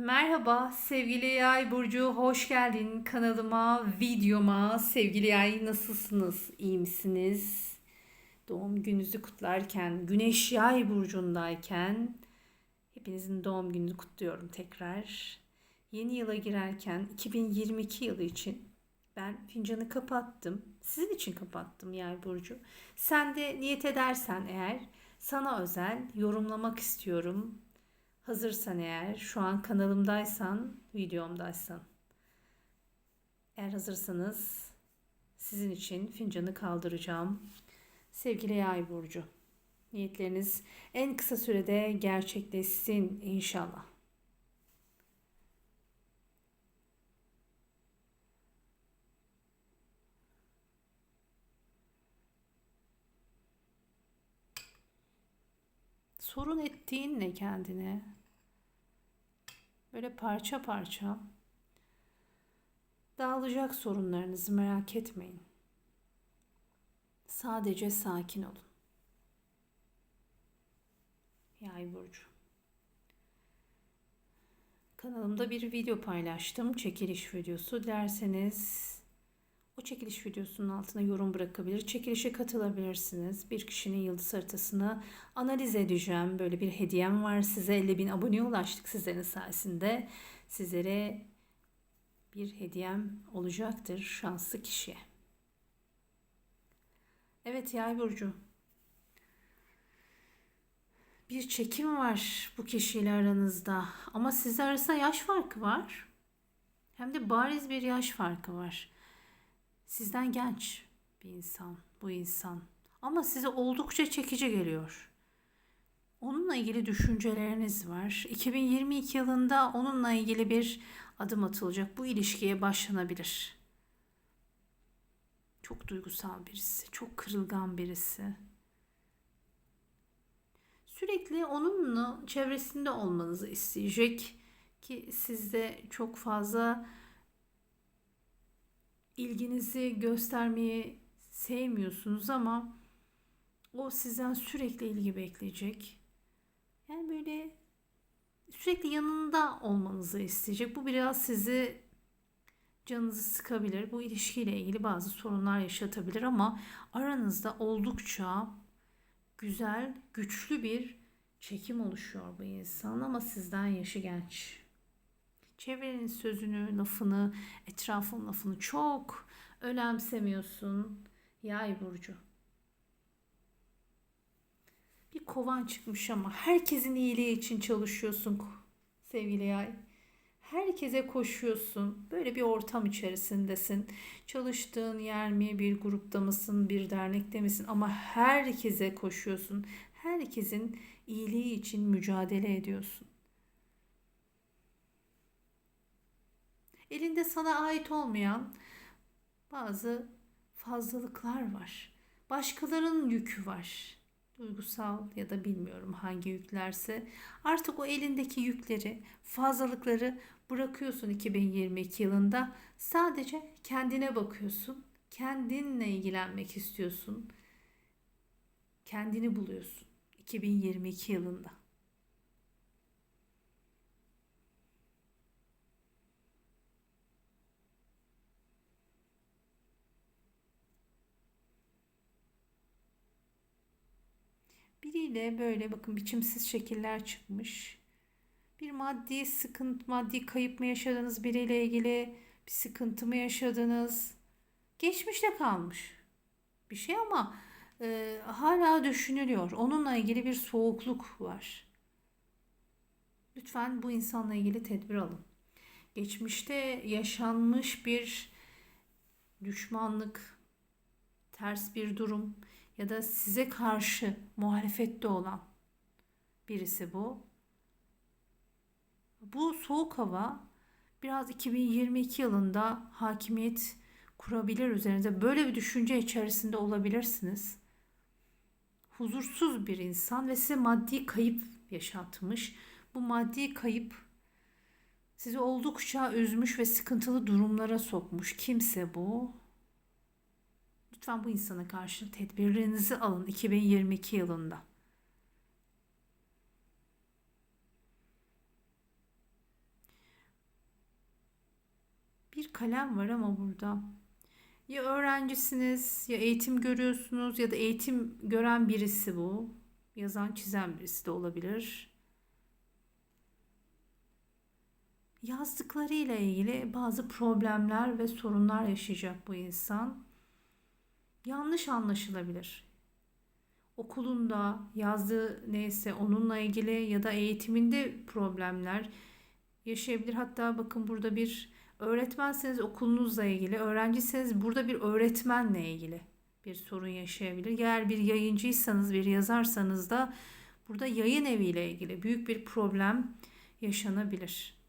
Merhaba sevgili Yay Burcu, hoş geldin kanalıma, videoma. Sevgili Yay nasılsınız, iyi misiniz? Doğum gününüzü kutlarken, Güneş Yay Burcu'ndayken hepinizin doğum gününü kutluyorum tekrar. Yeni yıla girerken 2022 yılı için ben fincanı kapattım. Sizin için kapattım Yay Burcu. Sen de niyet edersen eğer sana özel yorumlamak istiyorum. Hazırsan eğer, şu an kanalımdaysan, videomdaysan. Eğer hazırsanız sizin için fincanı kaldıracağım. Sevgili Yay burcu. Niyetleriniz en kısa sürede gerçekleşsin inşallah. Sorun ettiğin ne kendine? Böyle parça parça dağılacak sorunlarınızı merak etmeyin. Sadece sakin olun. Yay burcu. Kanalımda bir video paylaştım. Çekiliş videosu. Dilerseniz o çekiliş videosunun altına yorum bırakabilir. Çekilişe katılabilirsiniz. Bir kişinin yıldız haritasını analiz edeceğim. Böyle bir hediyem var size. 50 bin aboneye ulaştık sizlerin sayesinde. Sizlere bir hediyem olacaktır şanslı kişiye. Evet Yay Burcu. Bir çekim var bu kişiyle aranızda. Ama sizler arasında yaş farkı var. Hem de bariz bir yaş farkı var. Sizden genç bir insan bu insan. Ama size oldukça çekici geliyor. Onunla ilgili düşünceleriniz var. 2022 yılında onunla ilgili bir adım atılacak. Bu ilişkiye başlanabilir. Çok duygusal birisi, çok kırılgan birisi. Sürekli onunla çevresinde olmanızı isteyecek ki sizde çok fazla ilginizi göstermeyi sevmiyorsunuz ama o sizden sürekli ilgi bekleyecek. Yani böyle sürekli yanında olmanızı isteyecek. Bu biraz sizi canınızı sıkabilir. Bu ilişkiyle ilgili bazı sorunlar yaşatabilir ama aranızda oldukça güzel, güçlü bir çekim oluşuyor bu insan ama sizden yaşı genç. Çevrenin sözünü, lafını, etrafın lafını çok önemsemiyorsun. Yay burcu. Bir kovan çıkmış ama herkesin iyiliği için çalışıyorsun sevgili yay. Herkese koşuyorsun. Böyle bir ortam içerisindesin. Çalıştığın yer mi, bir grupta mısın, bir dernekte misin ama herkese koşuyorsun. Herkesin iyiliği için mücadele ediyorsun. Elinde sana ait olmayan bazı fazlalıklar var. Başkalarının yükü var. Duygusal ya da bilmiyorum hangi yüklerse artık o elindeki yükleri, fazlalıkları bırakıyorsun 2022 yılında. Sadece kendine bakıyorsun. Kendinle ilgilenmek istiyorsun. Kendini buluyorsun 2022 yılında. Biriyle böyle bakın biçimsiz şekiller çıkmış. Bir maddi sıkıntı, maddi kayıp mı yaşadınız? Biriyle ilgili bir sıkıntı mı yaşadınız? Geçmişte kalmış bir şey ama e, hala düşünülüyor. Onunla ilgili bir soğukluk var. Lütfen bu insanla ilgili tedbir alın. Geçmişte yaşanmış bir düşmanlık, ters bir durum ya da size karşı muhalefette olan birisi bu. Bu soğuk hava biraz 2022 yılında hakimiyet kurabilir üzerinize. Böyle bir düşünce içerisinde olabilirsiniz. Huzursuz bir insan ve size maddi kayıp yaşatmış. Bu maddi kayıp sizi oldukça üzmüş ve sıkıntılı durumlara sokmuş. Kimse bu? Lütfen bu insana karşı tedbirlerinizi alın 2022 bir kalem var ama burada. Ya öğrencisiniz, ya eğitim görüyorsunuz ya da eğitim gören birisi bu. Yazan, çizen birisi de olabilir. Yazdıklarıyla ilgili bazı problemler ve sorunlar yaşayacak bu insan. Yanlış anlaşılabilir. Okulunda yazdığı neyse onunla ilgili ya da eğitiminde problemler yaşayabilir. Hatta bakın burada bir öğretmenseniz okulunuzla ilgili, öğrenciseniz burada bir öğretmenle ilgili bir sorun yaşayabilir. Eğer bir yayıncıysanız, bir yazarsanız da burada yayın eviyle ilgili büyük bir problem yaşanabilir.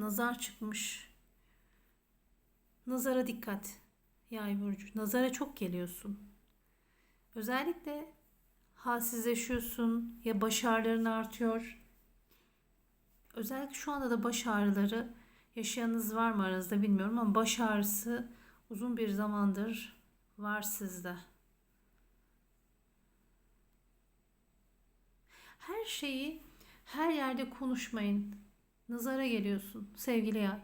Nazar çıkmış. Nazara dikkat. Yay burcu. Nazara çok geliyorsun. Özellikle halsizleşiyorsun ya baş ağrıların artıyor. Özellikle şu anda da baş ağrıları yaşayanınız var mı aranızda bilmiyorum ama baş ağrısı uzun bir zamandır var sizde. Her şeyi her yerde konuşmayın. Nazara geliyorsun sevgili yay.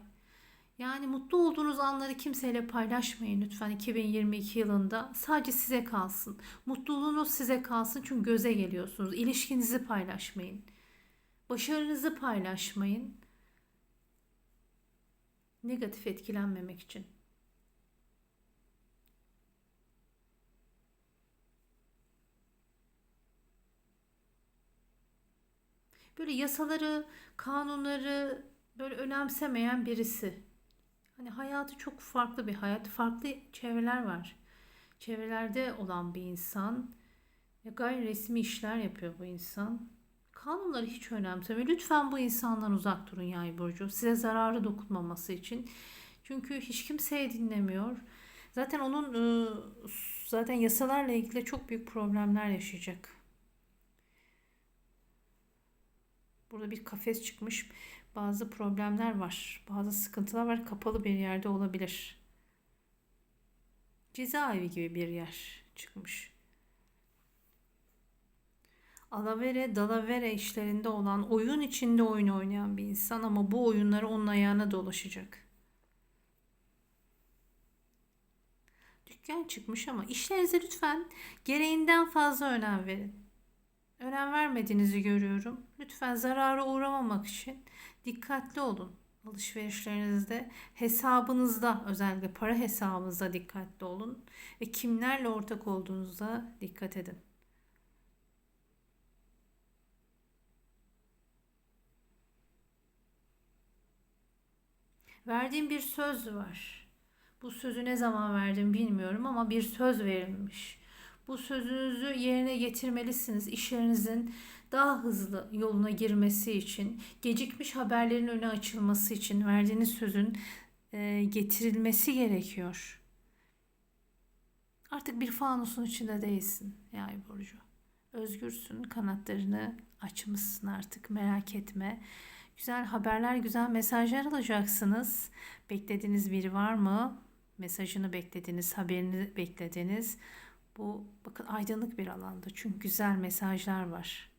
Yani mutlu olduğunuz anları kimseyle paylaşmayın lütfen 2022 yılında. Sadece size kalsın. Mutluluğunuz size kalsın çünkü göze geliyorsunuz. İlişkinizi paylaşmayın. Başarınızı paylaşmayın. Negatif etkilenmemek için. Böyle yasaları, kanunları böyle önemsemeyen birisi. Hani hayatı çok farklı bir hayat, farklı çevreler var. Çevrelerde olan bir insan. Ya gayri resmi işler yapıyor bu insan. Kanunları hiç önemsemiyor. Lütfen bu insandan uzak durun yay burcu. Size zararı dokunmaması için. Çünkü hiç kimseye dinlemiyor. Zaten onun ıı, zaten yasalarla ilgili çok büyük problemler yaşayacak. Burada bir kafes çıkmış. Bazı problemler var. Bazı sıkıntılar var. Kapalı bir yerde olabilir. Cezaevi gibi bir yer çıkmış. Alavere, dalavere işlerinde olan, oyun içinde oyun oynayan bir insan ama bu oyunları onun ayağına dolaşacak. Dükkan çıkmış ama işlerinize lütfen gereğinden fazla önem verin önem vermediğinizi görüyorum. Lütfen zarara uğramamak için dikkatli olun. Alışverişlerinizde, hesabınızda özellikle para hesabınızda dikkatli olun ve kimlerle ortak olduğunuzda dikkat edin. Verdiğim bir söz var. Bu sözü ne zaman verdim bilmiyorum ama bir söz verilmiş. Bu sözünüzü yerine getirmelisiniz. İşlerinizin daha hızlı yoluna girmesi için, gecikmiş haberlerin önü açılması için verdiğiniz sözün e, getirilmesi gerekiyor. Artık bir fanusun içinde değilsin Yay Burcu. Özgürsün, kanatlarını açmışsın artık merak etme. Güzel haberler, güzel mesajlar alacaksınız. Beklediğiniz biri var mı? Mesajını beklediğiniz, haberini beklediğiniz. Bu bakın aydınlık bir alanda çünkü güzel mesajlar var.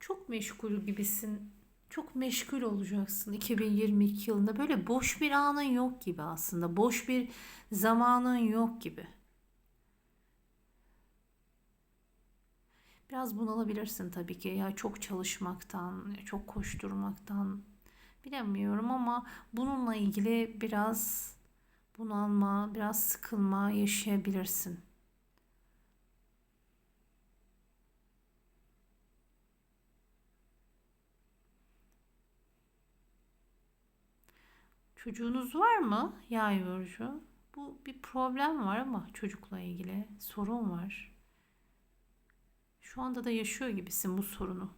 Çok meşgul gibisin. Çok meşgul olacaksın 2022 yılında. Böyle boş bir anın yok gibi aslında. Boş bir zamanın yok gibi. Biraz bunalabilirsin tabii ki. Ya çok çalışmaktan, çok koşturmaktan bilemiyorum ama bununla ilgili biraz bunalma, biraz sıkılma yaşayabilirsin. Çocuğunuz var mı yay burcu? Bu bir problem var ama çocukla ilgili sorun var. Şu anda da yaşıyor gibisin bu sorunu.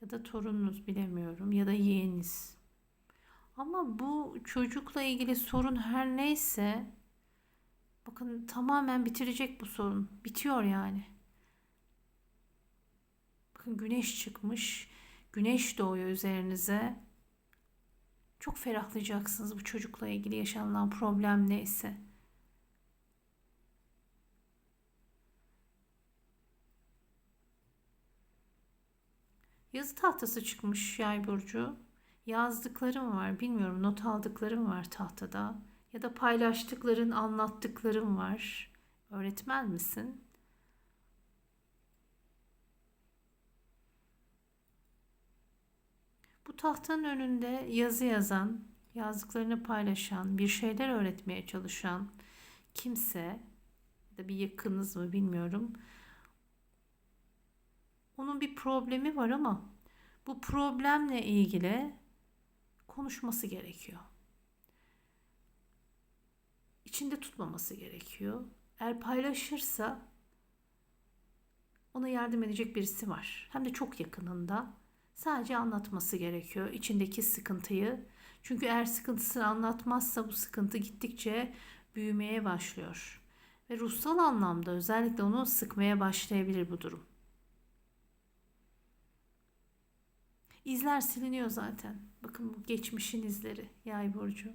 Ya da torununuz bilemiyorum ya da yeğeniz. Ama bu çocukla ilgili sorun her neyse bakın tamamen bitirecek bu sorun. Bitiyor yani. Bakın güneş çıkmış. Güneş doğuyor üzerinize. Çok ferahlayacaksınız bu çocukla ilgili yaşanılan problem neyse. Yazı tahtası çıkmış yay burcu. Yazdıklarım var. Bilmiyorum not aldıklarım var tahtada. Ya da paylaştıkların, anlattıklarım var. Öğretmen misin? Bu tahtanın önünde yazı yazan, yazdıklarını paylaşan, bir şeyler öğretmeye çalışan kimse ya da bir yakınız mı bilmiyorum. Onun bir problemi var ama bu problemle ilgili konuşması gerekiyor. İçinde tutmaması gerekiyor. Eğer paylaşırsa ona yardım edecek birisi var. Hem de çok yakınında. Sadece anlatması gerekiyor içindeki sıkıntıyı. Çünkü eğer sıkıntısını anlatmazsa bu sıkıntı gittikçe büyümeye başlıyor. Ve ruhsal anlamda özellikle onu sıkmaya başlayabilir bu durum. İzler siliniyor zaten. Bakın bu geçmişin izleri yay burcu.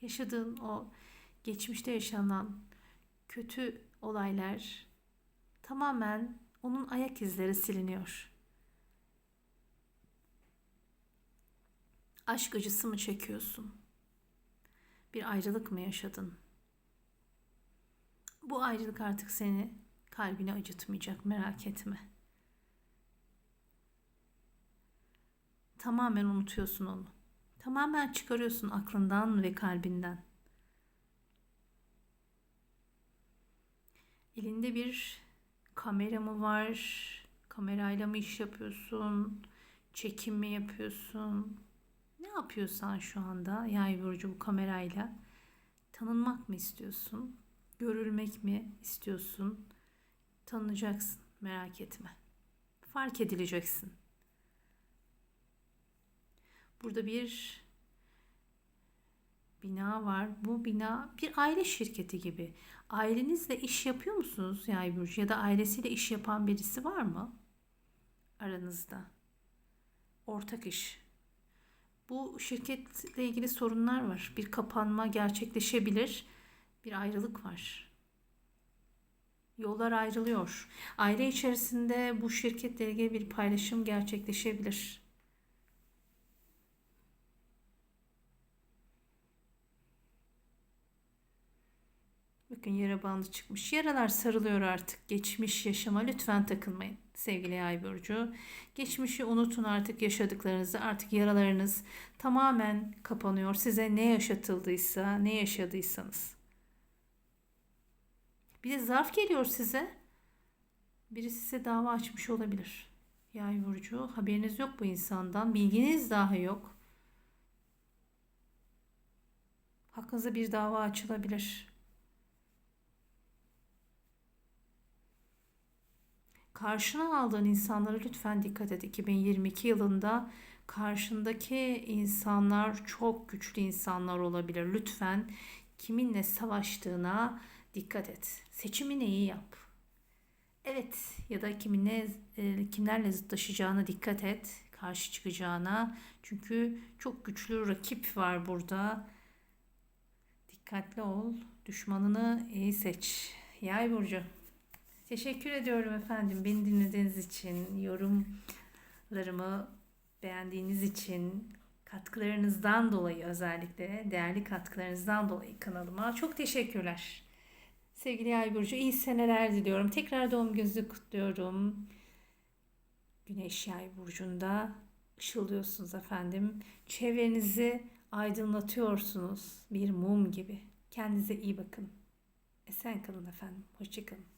Yaşadığın o geçmişte yaşanan kötü olaylar tamamen onun ayak izleri siliniyor. Aşk acısı mı çekiyorsun? Bir ayrılık mı yaşadın? Bu ayrılık artık seni kalbini acıtmayacak merak etme. Tamamen unutuyorsun onu. Tamamen çıkarıyorsun aklından ve kalbinden. Elinde bir kamera mı var? Kamerayla mı iş yapıyorsun? Çekim mi yapıyorsun? Ne yapıyorsan şu anda yay burcu bu kamerayla tanınmak mı istiyorsun? Görülmek mi istiyorsun? Tanınacaksın merak etme. Fark edileceksin. Burada bir bina var. Bu bina bir aile şirketi gibi. Ailenizle iş yapıyor musunuz Yay Burcu? Ya da ailesiyle iş yapan birisi var mı? Aranızda. Ortak iş. Bu şirketle ilgili sorunlar var. Bir kapanma gerçekleşebilir. Bir ayrılık var. Yollar ayrılıyor. Aile içerisinde bu şirketle ilgili bir paylaşım gerçekleşebilir. Bakın yara bandı çıkmış. Yaralar sarılıyor artık. Geçmiş yaşama lütfen takılmayın sevgili Yay burcu. Geçmişi unutun artık yaşadıklarınızı. Artık yaralarınız tamamen kapanıyor. Size ne yaşatıldıysa, ne yaşadıysanız. Bir de zarf geliyor size. Biri size dava açmış olabilir. Yay burcu haberiniz yok bu insandan. Bilginiz dahi yok. Hakkınızda bir dava açılabilir. Karşına aldığın insanlara lütfen dikkat et. 2022 yılında karşındaki insanlar çok güçlü insanlar olabilir. Lütfen kiminle savaştığına dikkat et. Seçimini iyi yap. Evet ya da kiminle e, kimlerle zıtlaşacağına dikkat et. Karşı çıkacağına. Çünkü çok güçlü rakip var burada. Dikkatli ol. Düşmanını iyi seç. Yay burcu. Teşekkür ediyorum efendim beni dinlediğiniz için, yorumlarımı beğendiğiniz için, katkılarınızdan dolayı özellikle değerli katkılarınızdan dolayı kanalıma çok teşekkürler. Sevgili Yay Burcu iyi seneler diliyorum. Tekrar doğum gününüzü kutluyorum. Güneş Yay Burcu'nda ışıldıyorsunuz efendim. Çevrenizi aydınlatıyorsunuz bir mum gibi. Kendinize iyi bakın. Esen kalın efendim. Hoşçakalın.